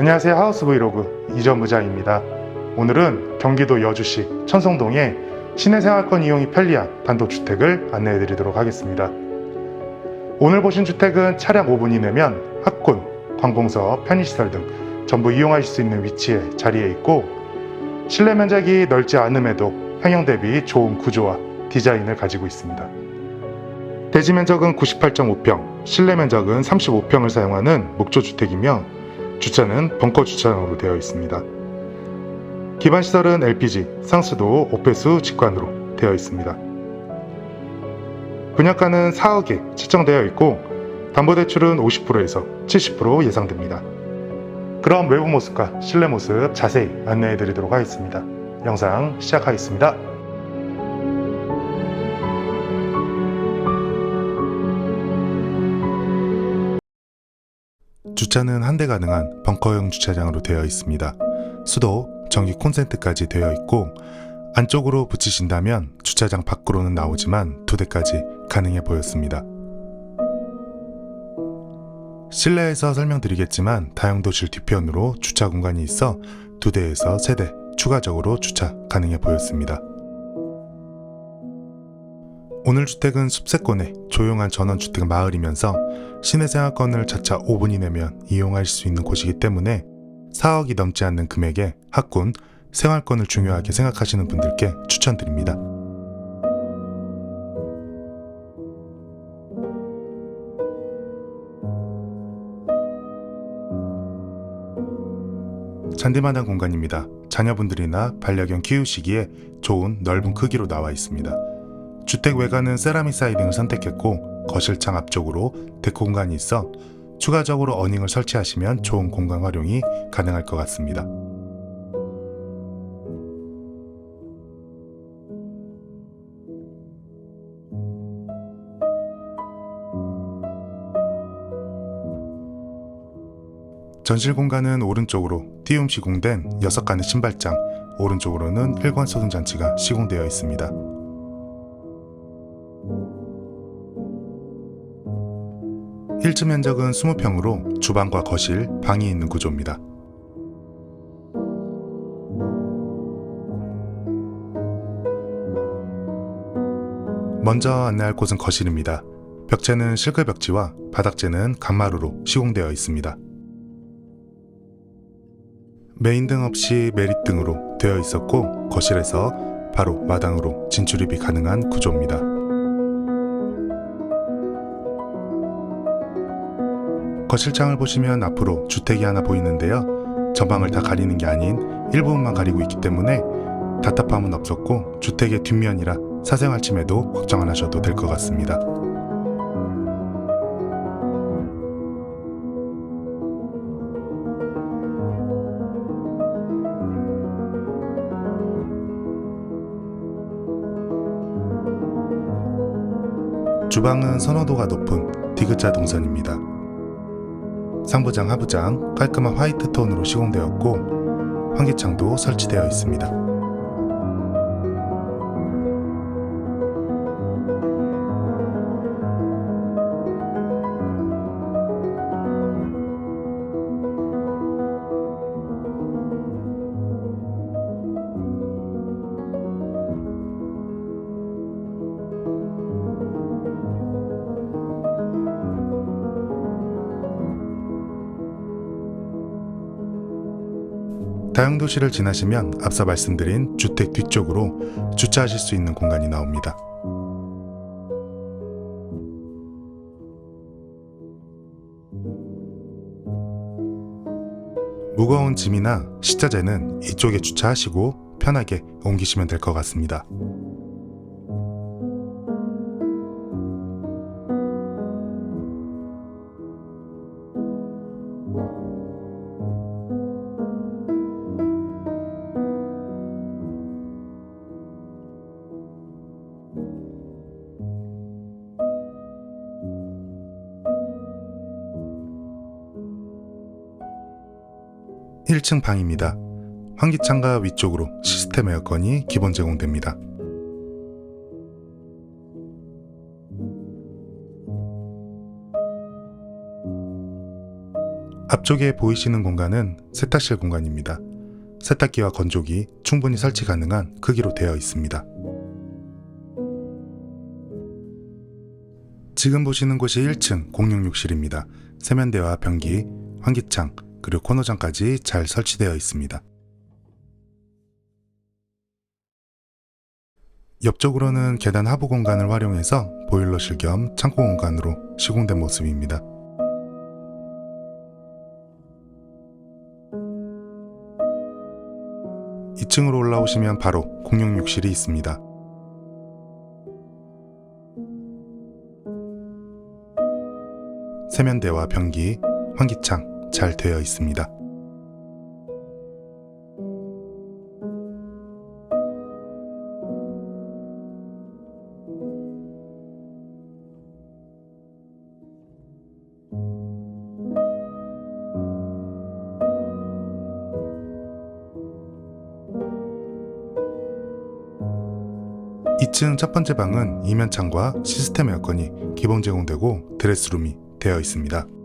안녕하세요. 하우스 브이로그 이전부장입니다. 오늘은 경기도 여주시 천성동에 시내 생활권 이용이 편리한 단독주택을 안내해 드리도록 하겠습니다. 오늘 보신 주택은 차량 5분 이내면 학군, 관공서, 편의시설 등 전부 이용하실 수 있는 위치에 자리해 있고 실내 면적이 넓지 않음에도 평형 대비 좋은 구조와 디자인을 가지고 있습니다. 대지 면적은 98.5평, 실내 면적은 35평을 사용하는 목조주택이며 주차는 벙커 주차장으로 되어 있습니다. 기반 시설은 LPG, 상수도, 오페수, 직관으로 되어 있습니다. 분양가는 4억에 책정되어 있고 담보대출은 50%에서 70% 예상됩니다. 그럼 외부 모습과 실내 모습 자세히 안내해 드리도록 하겠습니다. 영상 시작하겠습니다. 주차는 한 대 가능한 벙커형 주차장으로 되어 있습니다. 수도, 전기 콘센트까지 되어 있고 안쪽으로 붙이신다면 주차장 밖으로는 나오지만 두 대까지 가능해 보였습니다. 실내에서 설명드리겠지만 다용도실 뒤편으로 주차 공간이 있어 두 대에서 세 대 추가적으로 주차 가능해 보였습니다. 오늘 주택은 숲세권의 조용한 전원주택 마을이면서 시내 생활권을 자차 5분 이 내면 이용할 수 있는 곳이기 때문에 4억이 넘지 않는 금액에 학군, 생활권을 중요하게 생각하시는 분들께 추천드립니다. 잔디마당 공간입니다. 자녀분들이나 반려견 키우시기에 좋은 넓은 크기로 나와 있습니다. 주택 외관은 세라믹 사이딩을 선택했고 거실창 앞쪽으로 데코 공간이 있어 추가적으로 어닝을 설치하시면 좋은 공간 활용이 가능할 것 같습니다. 전실 공간은 오른쪽으로 띄움 시공된 6간의 신발장, 오른쪽으로는 일관 소등 장치가 시공되어 있습니다. 1층 면적은 20평으로 주방과 거실, 방이 있는 구조입니다. 먼저 안내할 곳은 거실입니다. 벽체는 실크 벽지와 바닥재는 강마루로 시공되어 있습니다. 메인 등 없이 메릿 등으로 되어 있었고 거실에서 바로 마당으로 진출입이 가능한 구조입니다. 거실창을 보시면 앞으로 주택이 하나 보이는데요. 전방을 다 가리는 게 아닌 일부분만 가리고 있기 때문에 답답함은 없었고 주택의 뒷면이라 사생활 침해도 걱정 안 하셔도 될 것 같습니다. 주방은 선호도가 높은 디귿자 동선입니다. 상부장, 하부장 깔끔한 화이트 톤으로 시공되었고 환기창도 설치되어 있습니다. 다용도실을 지나시면 앞서 말씀드린 주택 뒤쪽으로 주차하실 수 있는 공간이 나옵니다. 무거운 짐이나 식자재는 이쪽에 주차하시고 편하게 옮기시면 될 것 같습니다. 일층 방입니다. 환기창과 위쪽으로 시스템 에어컨이 기본 제공됩니다. 앞쪽에 보이시는 공간은 세탁실 공간입니다. 세탁기와 건조기 충분히 설치 가능한 크기로 되어 있습니다. 지금 보시는 곳이 1층 공용욕실입니다. 세면대와 변기, 환기창, 그리고 코너장까지 잘 설치되어 있습니다. 옆쪽으로는 계단 하부 공간을 활용해서 보일러실 겸 창고 공간으로 시공된 모습입니다. 이층으로 올라오시면 바로 공용욕실이 있습니다. 세면대와 변기, 환기창 잘 되어 있습니다. 이층첫 번째 방은 이면창과 시스템 에어컨이 기본 제공되고 드레스룸이 되어 있습니다.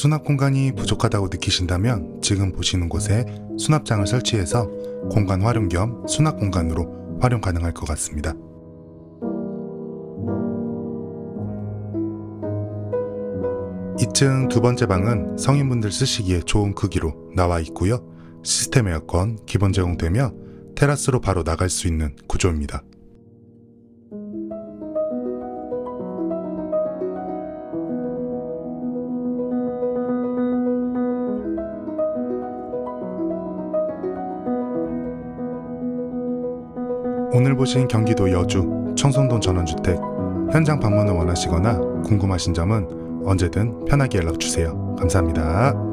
수납 공간이 부족하다고 느끼신다면 지금 보시는 곳에 수납장을 설치해서 공간 활용 겸 수납 공간으로 활용 가능할 것 같습니다. 이층두 번째 방은 성인분들 쓰시기에 좋은 크기로 나와 있고요. 시스템 에어컨 기본 제공되며 테라스로 바로 나갈 수 있는 구조입니다. 오늘 보신 경기도 여주 청송동 전원주택 현장 방문을 원하시거나 궁금하신 점은 언제든 편하게 연락 주세요. 감사합니다.